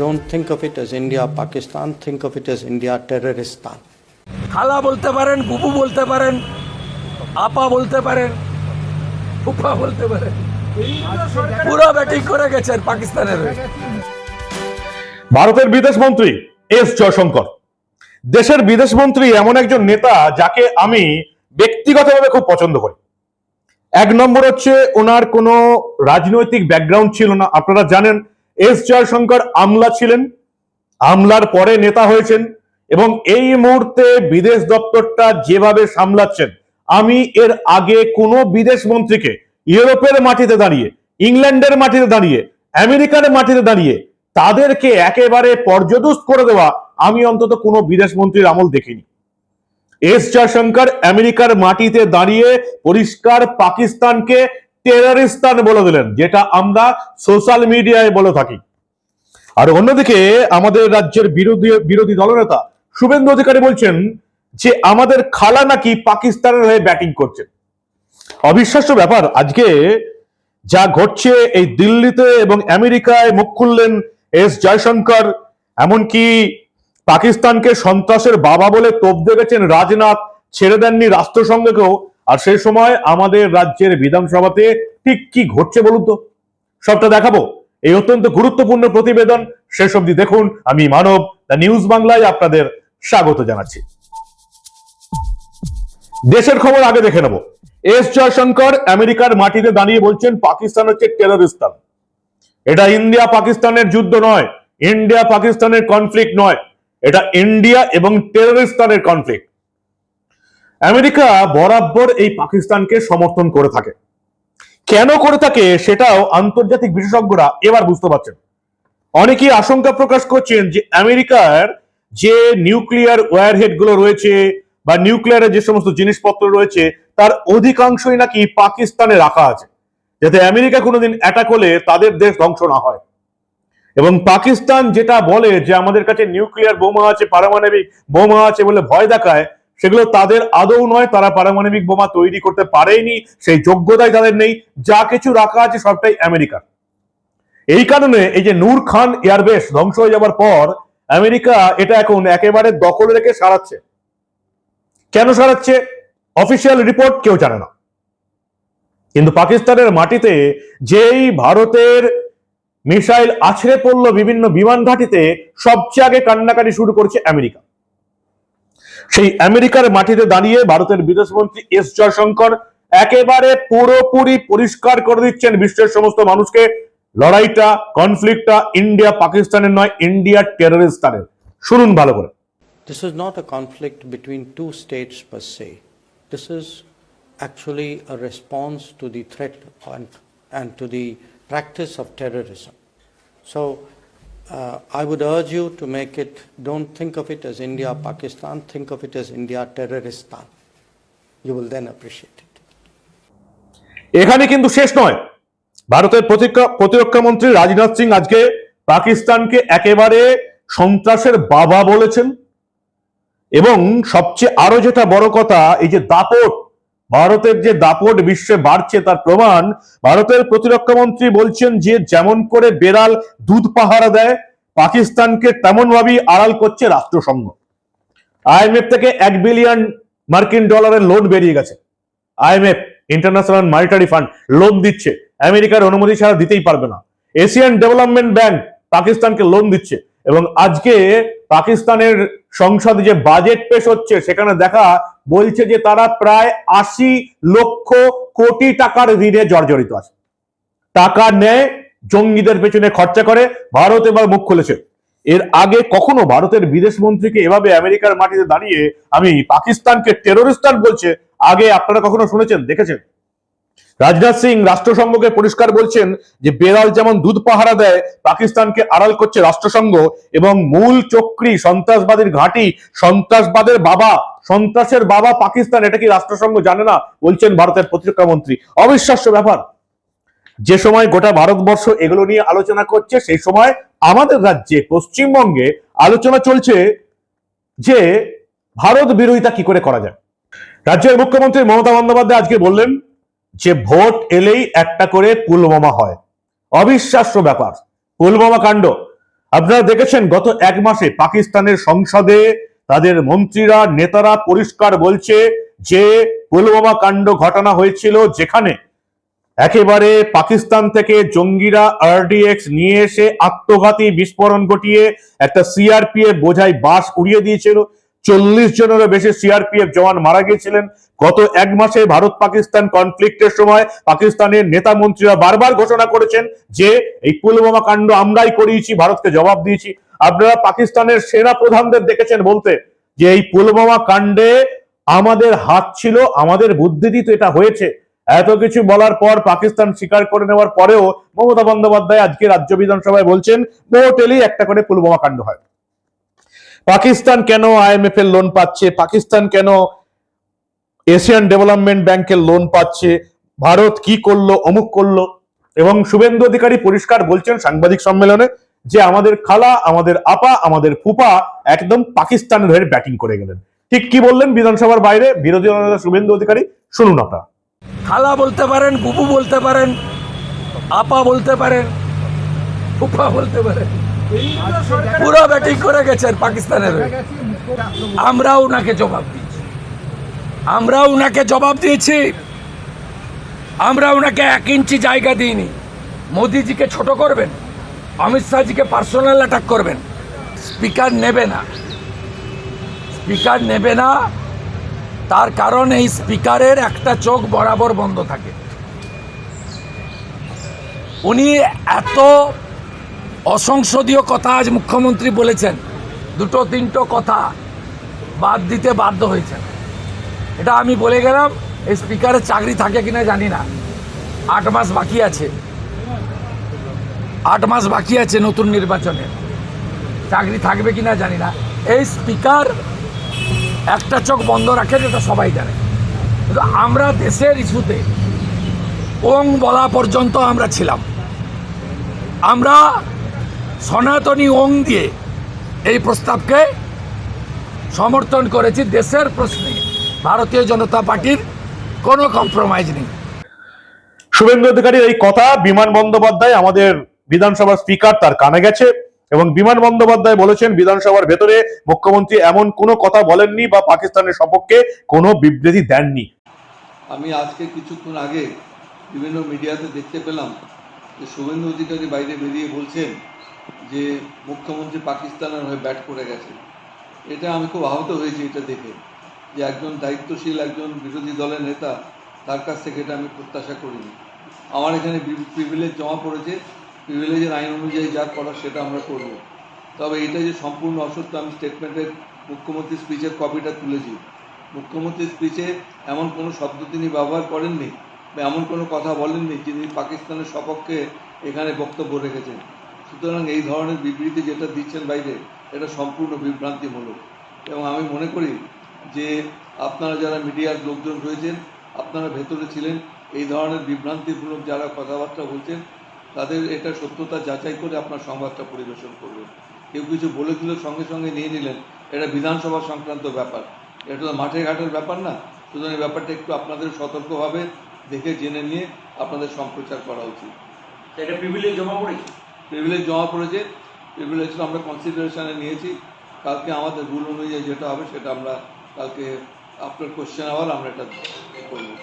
don't think of it as India Pakistan, think of it as India Terroristan. খালা বলতে পারেন বুবু বলতে পারেন আপা বলতে পারেন ফুফা বলতে পারেন পুরো ব্যাটিং করে গেছেন পাকিস্তানের ভারতের বিদেশ মন্ত্রী এস জয়শঙ্কর। দেশের বিদেশ মন্ত্রী এমন একজন নেতা যাকে আমি ব্যক্তিগতভাবে খুব পছন্দ করি। এক নম্বর হচ্ছে ওনার কোনো রাজনৈতিক ব্যাকগ্রাউন্ড ছিল না। আপনারা জানেন এস জয়শঙ্কর আমলা ছিলেন, আমলার পরে নেতা হয়েছেন এবং এই মুহূর্তে বিদেশ দপ্তরটা যেভাবে সামলাচ্ছেন, আমি এর আগে কোনো বিদেশ মন্ত্রীকে ইউরোপের মাটিতে দাঁড়িয়ে, ইংল্যান্ডের মাটিতে দাঁড়িয়ে, আমেরিকার মাটিতে দাঁড়িয়ে তাদেরকে একেবারে পর্যদুস্ত করে দেওয়া আমি অন্তত কোনো বিদেশ মন্ত্রীর আমল দেখিনি। এস জয়শঙ্কর আমেরিকার মাটিতে দাঁড়িয়ে পরিষ্কার পাকিস্তানকে টেরারিস্তান বলে দিলেন, যেটা আমরা সোশ্যাল মিডিয়ায় বলে থাকি। আর অন্যদিকে আমাদের রাজ্যের বিরোধী বিরোধী দলনেতা শুভেন্দু অধিকারী বলছেন যে আমাদের খালা নাকি পাকিস্তানের হয়ে ব্যাটিং করছে। অবিশ্বাস্য ব্যাপার, আজকে যা ঘটছে এই দিল্লিতে এবং আমেরিকায় মুখ খুললেন এস জয়শঙ্কর, এমনকি পাকিস্তানকে সন্ত্রাসের বাবা বলে তোপ দেখেছেন রাজনাথ, ছেড়ে দেননি রাষ্ট্রসংঘকেও। আর সেই সময় আমাদের রাজ্যের বিধানসভাতে ঠিক কি ঘটছে বলুন তো? সবটা দেখাবো। এই অত্যন্ত গুরুত্বপূর্ণ প্রতিবেদন শেষ অবধি দেখুন। আমি মানব, দ্য নিউজ বাংলায় আপনাদের স্বাগত জানাচ্ছি। দেশের খবর আগে দেখে নেব। এস জয়শঙ্কর আমেরিকার মাটিতে দাঁড়িয়ে বলছেন, পাকিস্তান হচ্ছে টেররিস্তান এটা ইন্ডিয়া পাকিস্তানের যুদ্ধ নয়, ইন্ডিয়া পাকিস্তানের কনফ্লিক্ট নয়। এটা ইন্ডিয়া এবং টেররিস্তানের কনফ্লিক্ট আমেরিকা বরাবর এই পাকিস্তানকে সমর্থন করে থাকে। কেন করে থাকে সেটাও আন্তর্জাতিক বিশেষজ্ঞরা এবার বুঝতে পারছেন। অনেকেই আশঙ্কা প্রকাশ করছেন যে আমেরিকার যে নিউক্লিয়ার ওয়ারহেডগুলো রয়েছে বা নিউক্লিয়ারের যে সমস্ত জিনিসপত্র রয়েছে, তার অধিকাংশই নাকি পাকিস্তানে রাখা আছে। যাতে আমেরিকা কোনোদিন অ্যাটাক হলে তাদের দেশ ধ্বংস না হয়। এবং পাকিস্তান যেটা বলে যে আমাদের কাছে নিউক্লিয়ার বোমা আছে, পারমাণবিক বোমা আছে বলে ভয় দেখায় সেগুলো তাদের আদৌ নয়, তারা পারমাণবিক বোমা তৈরি করতে পারেনি, সেই যোগ্যতাই তাদের নেই, যা কিছু রাখা আছে সবটাই আমেরিকার। এই কারণে এই যে নূর খান এয়ারবেস ধ্বংস হয়ে যাবার পর আমেরিকা এটা এখন একেবারে দখল রেখে সারাচ্ছে। কেন সারাচ্ছে? অফিসিয়াল রিপোর্ট কেউ জানে না। কিন্তু পাকিস্তানের মাটিতে যেই ভারতের মিসাইল আছড়ে পড়ল বিভিন্ন বিমান ঘাঁটিতে, সবচেয়ে আগে কান্নাকাটি শুরু করছে আমেরিকা। সেই আমেরিকার মাটিতে দাঁড়িয়ে ভারতের বিদেশমন্ত্রী এস জয়শঙ্কর একেবারে পুরোপুরি পরিষ্কার করে দিচ্ছেন বিশ্বের সমস্ত মানুষকে লড়াইটা কনফ্লিক্টটা ইন্ডিয়া পাকিস্তানের নয় ইন্ডিয়া টেররিস্তানের শুনুন ভালো করে This is not a conflict between two states per se. This is actually a response to the threat and, and to the practice of terrorism. So uh, I would urge you to make it, don't think of it as India Pakistan, think of it as India Terroristan. You will then appreciate it. এখানে কিন্তু শেষ নয় ভারতের প্রতিরক্ষা মন্ত্রী রাজনাথ সিং আজকে পাকিস্তানকে একেবারে সন্ত্রাসের বাবা বলেছেন এবং সবচেয়ে আরও যেটা বড় কথা এই যে দাপট ভারতের যে দাপট বিশ্বে বাড়ছে তার প্রমাণ, ভারতের প্রতিরক্ষা মন্ত্রী বলছেন যে যেমন করে বেড়াল দুধ পাহারা দেয়, পাকিস্তানকে তেমন ভাবেই আড়াল করছে রাষ্ট্রসংঘ। আইএমএফ থেকে এক বিলিয়ন মার্কিন ডলারের লোন বেরিয়ে গেছে। IMF international monetary fund, loan দিচ্ছে। আমেরিকার অনুমতি ছাড়া দিতেই পারবে না। এশিয়ান ডেভেলপমেন্ট ব্যাংক পাকিস্তানকে লোন দিচ্ছে। এবং আজকে পাকিস্তানের সংসদে যে বাজেট পেশ হচ্ছে, সেখানে দেখা বলছে যে তারা প্রায় আশি লক্ষ কোটি টাকার ঋণে জর্জরিত আছে। টাকা নেয়, জঙ্গিদের পেছনে খরচা করে, ভারত এবার মুখ খুলেছে। এর আগে কখনো ভারতের বিদেশ মন্ত্রীকে এভাবে আমেরিকার মাটিতে দাঁড়িয়ে আমি পাকিস্তানকে টেরোরিস্তান বলছে, আগে আপনারা কখনো শুনেছেন, দেখেছেন? রাজনাথ সিং রাষ্ট্রসংঘকে পরিষ্কার বলছেন যে বেড়াল যেমন দুধ পাহারা দেয়, পাকিস্তানকে আড়াল করছে রাষ্ট্রসংঘ এবং মূল চক্রী সন্ত্রাসবাদীর ঘাঁটি সন্ত্রাসবাদের বাবা, সন্ত্রাসের বাবা পাকিস্তান। এটা কি রাষ্ট্রসংঘ জানে না? বলছেন ভারতের প্রতিরক্ষা মন্ত্রী। অবিশ্বাস্য ব্যাপার। যে সময় গোটা ভারতবর্ষ এগুলো নিয়ে আলোচনা করছে, সেই সময় আমাদের রাজ্যে, পশ্চিমবঙ্গে আলোচনা চলছে যে ভারত বিরোধিতা কি করে করা যায়। রাজ্যের মুখ্যমন্ত্রী মমতা বন্দ্যোপাধ্যায় আজকে বললেন যে ভোট এলেই একটা করে পুলওয়ামা হয়। অবিশ্বাস্য ব্যাপার। পুলওয়ামা কাণ্ড। আপনারা দেখেছেন, গত এক মাসে পাকিস্তানের সংসদে তাদের মন্ত্রীরা, নেতারা পরিষ্কার বলছে যে পুলওয়ামা কাণ্ড ঘটনা হয়েছিল যেখানে একেবারে পাকিস্তান থেকে জঙ্গিরা আরডিএক্স নিয়ে এসে আত্মঘাতী বিস্ফোরণ ঘটিয়ে একটা সিআরপিএফ বোঝাই বাস উড়িয়ে দিয়েছিল। চল্লিশ জনেরও বেশি সিআরপিএফ জওয়ান মারা গিয়েছিলেন। গত এক মাসে ভারত পাকিস্তান কনফ্লিক্টের সময় পাকিস্তানের নেতা মন্ত্রীরা বারবার ঘোষণা করেছেন যে এই পুলওয়ামা কাণ্ড আমরাই করিয়েছি, ভারতকে জবাব দিয়েছি। আপনারা পাকিস্তানের সেনা প্রধানদের দেখেছেন বলতে যে এই পুলওয়ামা কাণ্ডে আমাদের হাত ছিল, আমাদের বুদ্ধিতে তো এটা হয়েছে। এত কিছু বলার পর পাকিস্তান স্বীকার করে নেওয়ার পরেও মমতা বন্দ্যোপাধ্যায় আজকে রাজ্য বিধানসভায় বলছেন, মোটেলি একটা করে পুলওয়ামা কাণ্ড হয়। পাকিস্তান কেন আইএমএফ এর লোন পাচ্ছে? পাকিস্তান কেন এশিয়ান ডেভেলপমেন্ট ব্যাংকের লোন পাচ্ছে। ভারত কি করল, অমুক করল? এবং শুভেন্দু অধিকারী পরিষ্কার বলছেন সাংবাদিক সম্মেলনে যে আমাদের খালা, আমাদের আপা, আমাদের ফুপা একদম পাকিস্তানের হয়ে ব্যাটিং করে গেলেন। ঠিক কি বললেন বিধানসভার বাইরে? বিরোধী দলনেতা শুভেন্দু অধিকারী, শুনুন আপনারা। খালা বলতে পারেন বুবু বলতে পারেন, আপা বলতে পারেন, ফুপা বলতে পারেন। পুরো ব্যাটিং করে গেছেন পাকিস্তানের। আমরাও উনাকে জবাব দিয়েছি আমরাও ওনাকে জবাব দিয়েছি। আমরা ওনাকে এক ইঞ্চি জায়গা দিইনি। মোদিজিকে ছোট করবেন, অমিত শাহজিকে পার্সোনাল অ্যাটাক করবেন। স্পিকার নেবে না। স্পিকার নেবে না, তার কারণ এই স্পিকারের একটা চোখ বরাবর বন্ধ থাকে। উনি এত অসংসদীয় কথা আজ মুখ্যমন্ত্রী বলেছেন, দুটো তিনটো কথা বাদ দিতে বাধ্য হয়েছেন। এটা আমি বলে গেলাম, এই স্পিকারের চাকরি থাকে কিনা জানি না। আট মাস বাকি আছে। আট মাস বাকি আছে নতুন নির্বাচনে। চাকরি থাকবে কিনা জানি না। এই স্পিকার একটা চোখ বন্ধ রাখেন, এটা সবাই জানে। কিন্তু আমরা দেশের ইস্যুতে ওং বলা পর্যন্ত আমরা ছিলাম। আমরা সনাতনী ওং দিয়ে এই প্রস্তাবকে সমর্থন করেছি দেশের প্রশ্নে। ভারতীয় জনতা পার্টির কোনো কম্প্রোমাইজ নেই। শুভেন্দু অধিকারীর এই কথা বিমান বন্দ্যোপাধ্যায় আমাদের বিধানসভার স্পিকার তার কানে গেছে এবং বিমান বন্দ্যোপাধ্যায় বলেছেন বিধানসভার ভেতরে মুখ্যমন্ত্রী এমন কোনো কথা বলেননি বা পাকিস্তানের সপক্ষে কোনো বিবৃতি দেননি। আমি আজকে কিছুক্ষণ আগে বিভিন্ন মিডিয়াতে দেখতে পেলাম যে শুভেন্দু অধিকারী বাইরে বেরিয়ে বলছেন যে মুখ্যমন্ত্রী পাকিস্তানের হয়ে ব্যাট করে গেছে। এটা আমি খুব আহত হয়েছি এটা দেখে। যে একজন দায়িত্বশীল, একজন বিরোধী দলের নেতা, তার কাছ থেকে এটা আমি প্রত্যাশা করিনি। আমার এখানে প্রিভিলেজ জমা পড়েছে। প্রিভিলেজের আইন অনুযায়ী যা করার সেটা আমরা করব। তবে এটা যে সম্পূর্ণ অসত্য, আমি স্টেটমেন্টের মুখ্যমন্ত্রী স্পিচের কপিটা তুলেছি। মুখ্যমন্ত্রীর স্পিচে এমন কোনো শব্দ তিনি ব্যবহার করেননি বা এমন কোনো কথা বলেননি যিনি পাকিস্তানের সপক্ষে এখানে বক্তব্য রেখেছেন। সুতরাং এই ধরনের বিবৃতি যেটা দিচ্ছেন বাইরে, এটা সম্পূর্ণ বিভ্রান্তিমূলক। এবং আমি মনে করি যে আপনারা যারা মিডিয়ার লোকজন রয়েছেন আপনারা ভেতরে ছিলেন এই ধরনের বিভ্রান্তিমূলক যারা কথাবার্তা বলছেন তাদের এটা সত্যতা যাচাই করে আপনার সংবাদটা পরিবেশন করবেন। কেউ কিছু বলে দিল সঙ্গে সঙ্গে নিয়ে নিলেন। এটা বিধানসভা সংক্রান্ত ব্যাপার। এটা তো মাঠে ঘাটের ব্যাপার না। সুতরাং এই ব্যাপারটা একটু আপনাদের সতর্কভাবে দেখে জেনে নিয়ে আপনাদের সম্প্রচার করা উচিত। এটা প্রিভিলেজ জমা পড়েছে? প্রিভিলেজ জমা পড়েছে। প্রিভিলেজটা আমরা কনসিডারেশনে নিয়েছি। কালকে আমাদের রুল অনুযায়ী যেটা হবে সেটা আমরা কালকে আপনার কোশ্চেন আবার আমরা এটা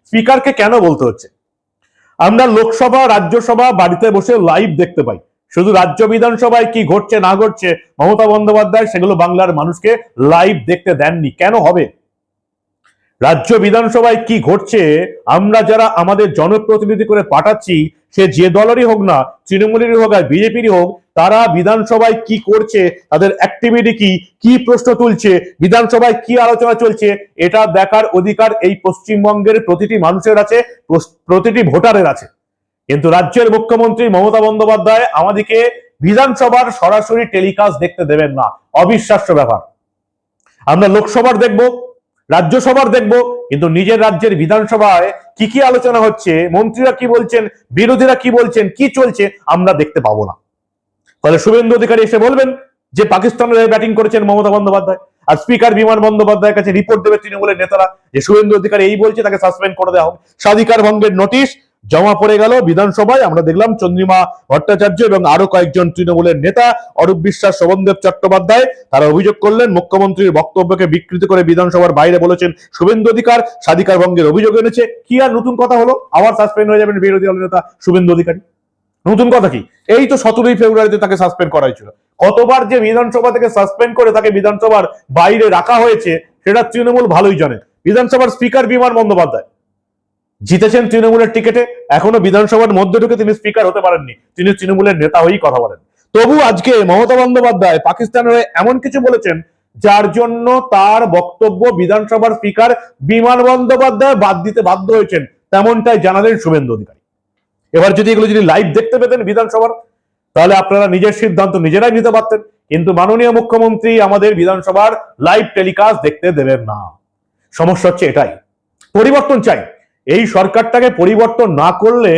স্পিকারকে কেন বলতে হচ্ছে? আমরা লোকসভা, রাজ্যসভা বাড়িতে বসে লাইভ দেখতে পাই। শুধু রাজ্য বিধানসভায় কি ঘটছে, না ঘটছে, মমতা বন্দ্যোপাধ্যায় সেগুলো বাংলার মানুষকে লাইভ দেখতে দেননি। কেন হবে? রাজ্য বিধানসভায় কি ঘটছে, আমরা যারা আমাদের জনপ্রতিনিধি করে পাঠাচ্ছি, সে যে দলেরই হোক না, তৃণমূলেরই হোক আর বিজেপিরই হোক, তারা বিধানসভায় কি করছে, তাদের অ্যাক্টিভিটি কি কি প্রশ্ন তুলছে, বিধানসভায় কি আলোচনা চলছে, এটা দেখার অধিকার এই পশ্চিমবঙ্গের প্রতিটি মানুষের আছে প্রতিটি ভোটারের আছে। কিন্তু রাজ্যের মুখ্যমন্ত্রী মমতা বন্দ্যোপাধ্যায় আমাদেরকে বিধানসভার সরাসরি টেলিকাস্ট দেখতে দেবেন না। অবিশ্বাস্য ব্যাপার। আমরা লোকসভার দেখব রাজ্যসভার দেখব, কিন্তু নিজের রাজ্যের বিধানসভায় কি কি আলোচনা হচ্ছে, মন্ত্রীরা কি বলছেন, বিরোধীরা কি বলছেন, কি চলছে, আমরা দেখতে পাবো না। ফলে শুভেন্দু অধিকারী এসে বলবেন যে পাকিস্তানের ব্যাটিং করেছেন মমতা বন্দ্যোপাধ্যায়, আর স্পিকার বিমান বন্দ্যোপাধ্যায়ের কাছে রিপোর্ট দেবে তৃণমূলের নেতারা যে শুভেন্দু অধিকারী এই বলছে, তাকে সাসপেন্ড করে দেওয়া হোক স্বাধিকার ভঙ্গের নোটিশ জমা পড়ে গেল। বিধানসভায় আমরা দেখলাম চন্দ্রিমা ভট্টাচার্য এবং আরও কয়েকজন তৃণমূলের নেতা, অরূপ বিশ্বাস, শোভনদেব চট্টোপাধ্যায়, তারা অভিযোগ করলেন, মুখ্যমন্ত্রীর বক্তব্যকে বিকৃত করে বিধানসভার বাইরে বলেছেন শুভেন্দু অধিকার স্বাধিকার ভঙ্গের অভিযোগ এনেছে। কি আর নতুন কথা হলো? আবার সাসপেন্ড হয়ে যাবেন বিরোধী দল নেতা শুভেন্দু অধিকারী। নতুন কথা কি? এই তো সতেরোই ফেব্রুয়ারিতে তাকে সাসপেন্ড করা হয়েছিল কতবার যে বিধানসভা থেকে সাসপেন্ড করে তাকে বিধানসভার বাইরে রাখা হয়েছে, সেটা তৃণমূল ভালোই জানে। বিধানসভার স্পিকার বিমান বন্দ্যোপাধ্যায়। জিতেছেন তৃণমূলের টিকেটে, এখনও বিধানসভার মধ্যে ঢুকে তিনি স্পিকার হতে পারেননি। তিনি তৃণমূলের নেতা হয়েই কথা বলেন। তবু আজকে মমতা বন্দ্যোপাধ্যায় পাকিস্তানের হয়ে এমন কিছু বলেছেন, যার জন্য তার বক্তব্য বিধানসভার স্পিকার বিমান বন্দ্যোপাধ্যায় বাদ দিতে বাধ্য হয়েছেন, তেমনটাই জানালেন শুভেন্দু অধিকারী। এবার যদি এগুলো যদি লাইভ দেখতে পেতেন বিধানসভার, তাহলে আপনারা নিজের সিদ্ধান্ত নিজেরাই নিতে পারতেন, কিন্তু মাননীয় মুখ্যমন্ত্রী আমাদের বিধানসভার লাইভ টেলিকাস্ট দেখতে দেবেন না। সমস্যা হচ্ছে এটাই। পরিবর্তন চাই। এই সরকারটাকে পরিবর্তন না করলে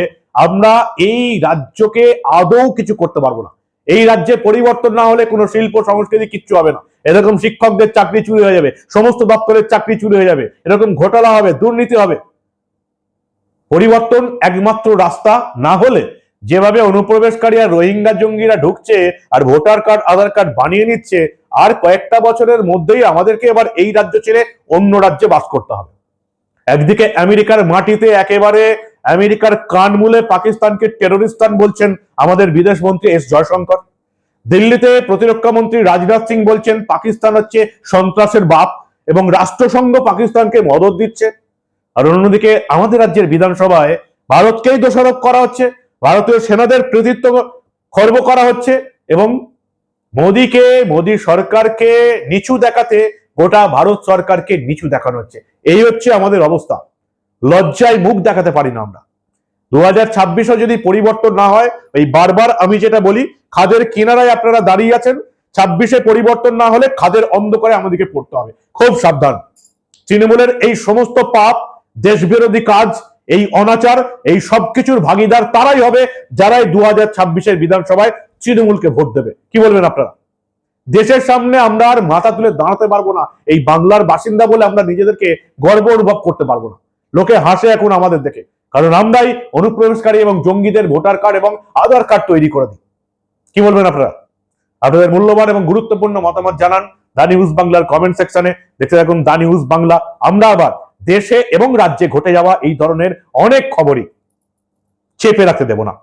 আমরা এই রাজ্যকে আদৌ কিছু করতে পারব না। এই রাজ্যে পরিবর্তন না হলে কোনো শিল্প, সংস্কৃতি কিচ্ছু হবে না। এরকম শিক্ষকদের চাকরি চুরি হয়ে যাবে, সমস্ত দপ্তরের চাকরি চুরি হয়ে যাবে, এরকম ঘোটালা হবে, দুর্নীতি হবে। পরিবর্তন একমাত্র রাস্তা না হলে যেভাবে অনুপ্রবেশকারী আর রোহিঙ্গা জঙ্গিরা ঢুকছে আর ভোটার কার্ড, আধার কার্ড বানিয়ে নিচ্ছে, আর কয়েকটা বছরের মধ্যেই আমাদেরকে এবার এই রাজ্য ছেড়ে অন্য রাজ্যে বাস করতে হবে। একদিকে আমেরিকার মাটিতে একেবারে আমেরিকার কান মুলে পাকিস্তানকে টেরোরিস্তান বলছেন আমাদের বিদেশ মন্ত্রী এস জয়শঙ্কর। দিল্লিতে প্রতিরক্ষা মন্ত্রী রাজনাথ সিং বলছেন, পাকিস্তান হচ্ছে সন্ত্রাসের বাপ এবং রাষ্ট্রসংঘ পাকিস্তানকে মদত দিচ্ছে। আর অন্যদিকে আমাদের রাজ্যের বিধানসভায় ভারতকেই দোষারোপ করা হচ্ছে, ভারতীয় সেনাদের কৃতিত্ব খর্ব করা হচ্ছে এবং মোদীকে, মোদী সরকারকে নিচু দেখাতে গোটা ভারত সরকারকে নিচু দেখানো হচ্ছে। এই হচ্ছে আমাদের অবস্থা। লজ্জায় মুখ দেখাতে পারি না আমরা। দু হাজার ছাব্বিশে যদি পরিবর্তন না হয়, এই বারবার আমি যেটা বলি, খাদের কিনারায় আপনারা দাঁড়িয়ে আছেন, ছাব্বিশে পরিবর্তন না হলে খাদের অন্ধকারে আমাদেরকে পড়তে হবে। খুব সাবধান। তৃণমূলের এই সমস্ত পাপ, দেশবিরোধী কাজ, এই অনাচার, এই সবকিছুর ভাগিদার তারাই হবে যারাই দু হাজার ছাব্বিশের বিধানসভায় তৃণমূলকে ভোট দেবে। কি বলবেন আপনারা? দেশের সামনে আমরা আর মাথা তুলে দাঁড়াতে পারব না। এই বাংলার বাসিন্দা বলে আমরা নিজেদেরকে গর্ব অনুভব করতে পারব না। লোকে হাসে এখন আমাদের দেখে। কারণ আমরাই অনুপ্রবেশকারী এবং জঙ্গিদের ভোটার কার্ড এবং আধার কার্ড তৈরি করে দিই। কি বলবেন আপনারা? আপনাদের মূল্যবান এবং গুরুত্বপূর্ণ মতামত জানান দা নিউজ বাংলার কমেন্ট সেকশনে দেখতে থাকুন দা নিউজ বাংলা। আমরা আবার দেশে এবং রাজ্যে ঘটে যাওয়া এই ধরনের অনেক খবরই চেপে রাখতে দেব না।